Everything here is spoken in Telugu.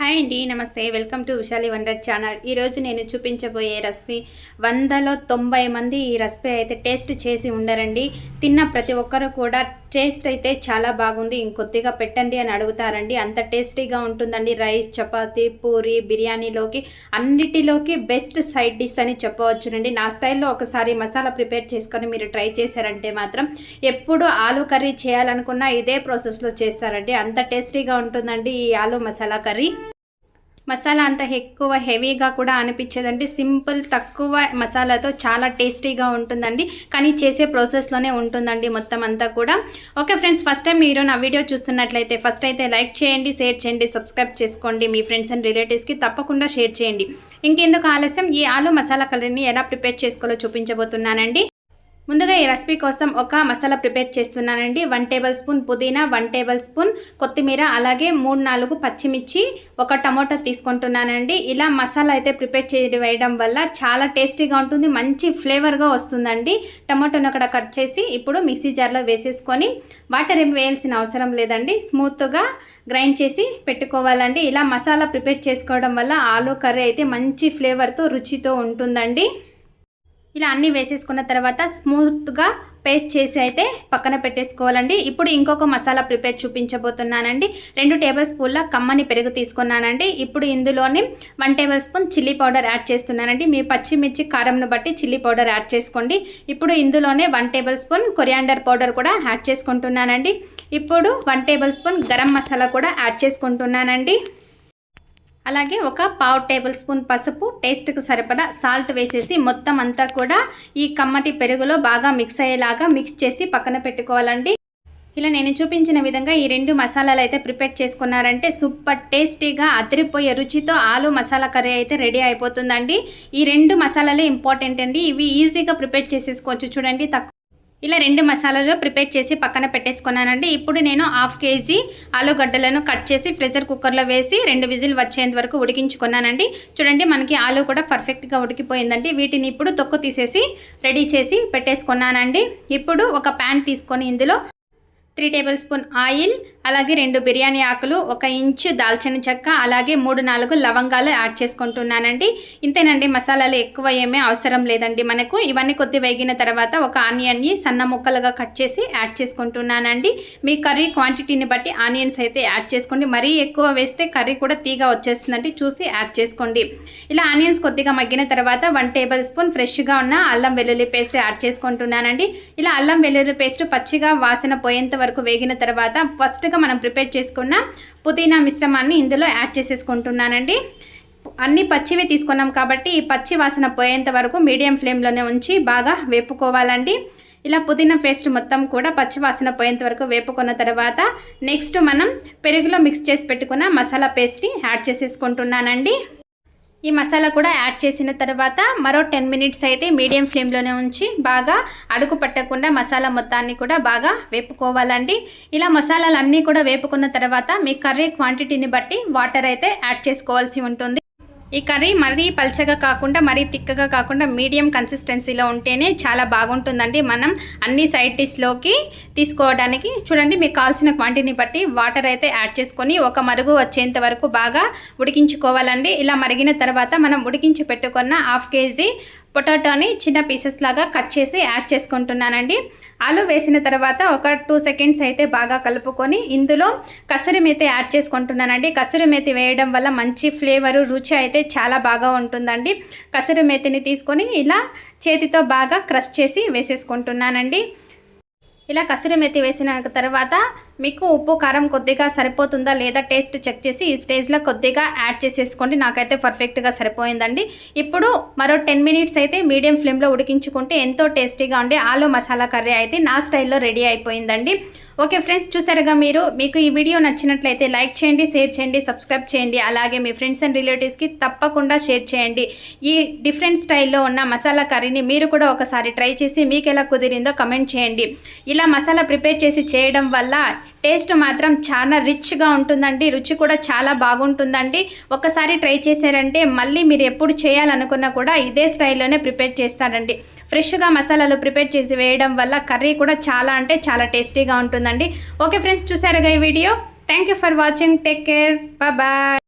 హాయ్ అండి నమస్తే. Welcome to Vishali wonder channel. ఈరోజు నేను చూపించబోయే రెసిపీ వందలో తొంభై మంది ఈ రెసిపీ అయితే టేస్ట్ చేసి ఉండరండి. తిన్న ప్రతి ఒక్కరు కూడా టేస్ట్ అయితే చాలా బాగుంది. ఇంకొద్దిగా పెట్టండి అని అడుగుతారండి. అంత టేస్టీగా ఉంటుందండి. రైస్ చపాతీ పూరి బిర్యానీలోకి అన్నిటిలోకి బెస్ట్ సైడ్ డిష్ అని చెప్పవచ్చునండి. నా స్టైల్లో ఒకసారి మసాలా ప్రిపేర్ చేసుకొని మీరు ట్రై చేశారంటే మాత్రం ఎప్పుడు ఆలు కర్రీ చేయాలనుకున్నా ఇదే ప్రాసెస్లో చేస్తారండి. అంత టేస్టీగా ఉంటుందండి ఈ ఆలు మసాలా కర్రీ. మసాలా అంత ఎక్కువ హెవీగా కూడా అనిపించదండి. సింపుల్ తక్కువ మసాలాతో చాలా టేస్టీగా ఉంటుందండి. కానీ చేసే ప్రాసెస్లోనే ఉంటుందండి మొత్తం అంతా కూడా. ఓకే ఫ్రెండ్స్ ఫస్ట్ టైం మీరు నా వీడియో చూస్తున్నట్లయితే ఫస్ట్ అయితే లైక్ చేయండి షేర్ చేయండి సబ్స్క్రైబ్ చేసుకోండి మీ ఫ్రెండ్స్ అండ్ రిలేటివ్స్కి తప్పకుండా షేర్ చేయండి. ఇంకెందుకు ఆలస్యం? ఈ ఆలు మసాలా కలర్ని ఎలా ప్రిపేర్ చేసుకోవాలో చూపించబోతున్నానండి. ముందుగా ఈ రెసిపీ కోసం ఒక మసాలా ప్రిపేర్ చేస్తున్నానండి. వన్ టేబుల్ స్పూన్ పుదీనా వన్ టేబుల్ స్పూన్ కొత్తిమీర అలాగే మూడు నాలుగు పచ్చిమిర్చి ఒక టమోటా తీసుకుంటున్నానండి. ఇలా మసాలా అయితే ప్రిపేర్ చేయడం వేయడం వల్ల చాలా టేస్టీగా ఉంటుంది మంచి ఫ్లేవర్గా వస్తుందండి. టమాటోని అక్కడ కట్ చేసి ఇప్పుడు మిక్సీ జార్లో వేసేసుకొని వాటర్ ఏం వేయాల్సిన అవసరం లేదండి. స్మూత్గా గ్రైండ్ చేసి పెట్టుకోవాలండి. ఇలా మసాలా ప్రిపేర్ చేసుకోవడం వల్ల ఆలు కర్రీ అయితే మంచి ఫ్లేవర్తో రుచితో ఉంటుందండి. ఇలా అన్నీ వేసేసుకున్న తర్వాత స్మూత్గా పేస్ట్ చేసి అయితే పక్కన పెట్టేసుకోవాలండి. ఇప్పుడు ఇంకొక మసాలా ప్రిపేర్ చూపించబోతున్నానండి. రెండు టేబుల్ స్పూన్ల కమ్మని పెరుగు తీసుకున్నానండి. ఇప్పుడు ఇందులోని one tablespoon chilli powder add చేస్తున్నానండి. మీ పచ్చిమిర్చి కారంను బట్టి చిల్లీ పౌడర్ యాడ్ చేసుకోండి. ఇప్పుడు ఇందులోనే one tablespoon coriander powder కూడా యాడ్ చేసుకుంటున్నానండి. ఇప్పుడు one tablespoon garam masala కూడా యాడ్ చేసుకుంటున్నానండి. అలాగే ఒక పావు టేబుల్ స్పూన్ పసుపు టేస్ట్కు సరిపడా సాల్ట్ వేసేసి మొత్తం అంతా కూడా ఈ కమ్మటి పెరుగులో బాగా మిక్స్ అయ్యేలాగా మిక్స్ చేసి పక్కన పెట్టుకోవాలండి. ఇలా నేను చూపించిన విధంగా ఈ రెండు మసాలాలు అయితే ప్రిపేర్ చేసుకున్నారంటే సూపర్ టేస్టీగా అదిరిపోయే రుచితో ఆలు మసాలా కర్రీ అయితే రెడీ అయిపోతుందండి. ఈ రెండు మసాలాలే ఇంపార్టెంట్ అండి. ఇవి ఈజీగా ప్రిపేర్ చేసేసుకోవచ్చు చూడండి తక్కువ ఇలా రెండు మసాలాలు ప్రిపేర్ చేసి పక్కన పెట్టేసుకున్నానండి. ఇప్పుడు నేను హాఫ్ కేజీ ఆలుగడ్డలను కట్ చేసి ప్రెషర్ కుక్కర్లో వేసి రెండు విజిల్ వచ్చేంత వరకు ఉడికించుకున్నానండి. చూడండి మనకి ఆలు కూడా పర్ఫెక్ట్గా ఉడికిపోయిందండి. వీటిని ఇప్పుడు తొక్కు తీసేసి రెడీ చేసి పెట్టేసుకున్నానండి. ఇప్పుడు ఒక ప్యాన్ తీసుకొని ఇందులో త్రీ టేబుల్ స్పూన్ ఆయిల్ అలాగే రెండు బిర్యానీ ఆకులు ఒక ఇంచు దాల్చిన చెక్క అలాగే మూడు నాలుగు లవంగాలు యాడ్ చేసుకుంటున్నానండి. ఇంతేనండి మసాలాలు ఎక్కువ ఏమీ అవసరం లేదండి మనకు. ఇవన్నీ కొద్ది వేగిన తర్వాత ఒక ఆనియన్ని సన్న ముక్కలుగా కట్ చేసి యాడ్ చేసుకుంటున్నానండి. మీ కర్రీ క్వాంటిటీని బట్టి ఆనియన్స్ అయితే యాడ్ చేసుకోండి. మరీ ఎక్కువ వేస్తే కర్రీ కూడా తీగా వచ్చేస్తుందండి. చూసి యాడ్ చేసుకోండి. ఇలా ఆనియన్స్ కొద్దిగా మగ్గిన తర్వాత వన్ టేబుల్ స్పూన్ ఫ్రెష్గా ఉన్న అల్లం వెల్లుల్లి పేస్ట్ యాడ్ చేసుకుంటున్నానండి. ఇలా అల్లం వెల్లుల్లి పేస్ట్ పచ్చిగా వాసన పోయేంత వరకు వరకు వేగిన తర్వాత ఫస్ట్గా మనం ప్రిపేర్ చేసుకున్న పుదీనా మిశ్రమాన్ని ఇందులో యాడ్ చేసేసుకుంటున్నానండి. అన్ని పచ్చివి తీసుకున్నాం కాబట్టి ఈ పచ్చి వాసన పోయేంత వరకు మీడియం ఫ్లేమ్లోనే ఉంచి బాగా వేపుకోవాలండి. ఇలా పుదీనా పేస్ట్ మొత్తం కూడా పచ్చి వాసన పోయేంత వరకు వేపుకున్న తర్వాత నెక్స్ట్ మనం పెరుగులో మిక్స్ చేసి పెట్టుకున్న మసాలా పేస్ట్ని యాడ్ చేసేసుకుంటున్నానండి. ఈ మసాలా కూడా యాడ్ చేసిన తర్వాత మరో టెన్ మినిట్స్ అయితే మీడియం ఫ్లేమ్లోనే ఉంచి బాగా అడుగు పట్టకుండా మసాలా మొత్తాన్ని కూడా బాగా వేపుకోవాలండి. ఇలా మసాలాలు అన్నీ కూడా వేపుకున్న తర్వాత మీ కర్రీ క్వాంటిటీని బట్టి వాటర్ అయితే యాడ్ చేసుకోవాల్సి ఉంటుంది. ఈ కర్రీ మరీ పల్చగా కాకుండా మరీ తిక్కగా కాకుండా మీడియం కన్సిస్టెన్సీలో ఉంటేనే చాలా బాగుంటుందండి. మనం అన్ని సైడ్ డిష్లోకి తీసుకోవడానికి చూడండి మీకు కావాల్సిన క్వాంటిటీని బట్టి వాటర్ అయితే యాడ్ చేసుకొని ఒక మరుగు వచ్చేంత వరకు బాగా ఉడికించుకోవాలండి. ఇలా మరిగిన తర్వాత మనం ఉడికించి పెట్టుకున్న హాఫ్ కేజీ పొటాటోని చిన్న పీసెస్ లాగా కట్ చేసి యాడ్ చేసుకుంటున్నానండి. ఆలు వేసిన తర్వాత ఒక టూ సెకండ్స్ అయితే బాగా కలుపుకొని ఇందులో కసరి మేతి యాడ్ చేసుకుంటున్నానండి. కసరి మేతి వేయడం వల్ల మంచి ఫ్లేవరు రుచి అయితే చాలా బాగా ఉంటుందండి. కసరి మేతిని తీసుకొని ఇలా చేతితో బాగా క్రష్ చేసి వేసేసుకుంటున్నానండి. ఇలా కసూరి మెత్తి వేసిన తర్వాత మీకు ఉప్పు కారం కొద్దిగా సరిపోతుందా లేదా టేస్ట్ చెక్ చేసి ఈ స్టేజ్లో కొద్దిగా యాడ్ చేసేసుకోండి. నాకైతే పర్ఫెక్ట్గా సరిపోయిందండి. ఇప్పుడు మరో టెన్ మినిట్స్ అయితే మీడియం ఫ్లేమ్లో ఉడికించుకుంటే ఎంతో టేస్టీగా ఉండే ఆలు మసాలా కర్రీ అయితే నా స్టైల్లో రెడీ అయిపోయిందండి. ఓకే ఫ్రెండ్స్ చూసారుగా మీరు? మీకు ఈ వీడియో నచ్చినట్లయితే లైక్ చేయండి షేర్ చేయండి సబ్స్క్రైబ్ చేయండి అలాగే మీ ఫ్రెండ్స్ అండ్ రిలేటివ్స్కి తప్పకుండా షేర్ చేయండి. ఈ డిఫరెంట్ స్టైల్లో ఉన్న మసాలా కర్రీని మీరు కూడా ఒకసారి ట్రై చేసి మీకు ఎలా కుదిరిందో కమెంట్ చేయండి. ఇలా మసాలా ప్రిపేర్ చేసి చేయడం వల్ల టేస్ట్ మాత్రం చాలా రిచ్గా ఉంటుందండి రుచి కూడా చాలా బాగుంటుందండి. ఒకసారి ట్రై చేశారంటే మళ్ళీ మీరు ఎప్పుడు చేయాలనుకున్నా కూడా ఇదే స్టైల్లోనే ప్రిపేర్ చేస్తారండి. ఫ్రెష్గా మసాలాలు ప్రిపేర్ చేసి వేయడం వల్ల కర్రీ కూడా చాలా అంటే చాలా టేస్టీగా ఉంటుందండి. ఓకే ఫ్రెండ్స్ చూసారుగా ఈ video? Thank you for watching take care bye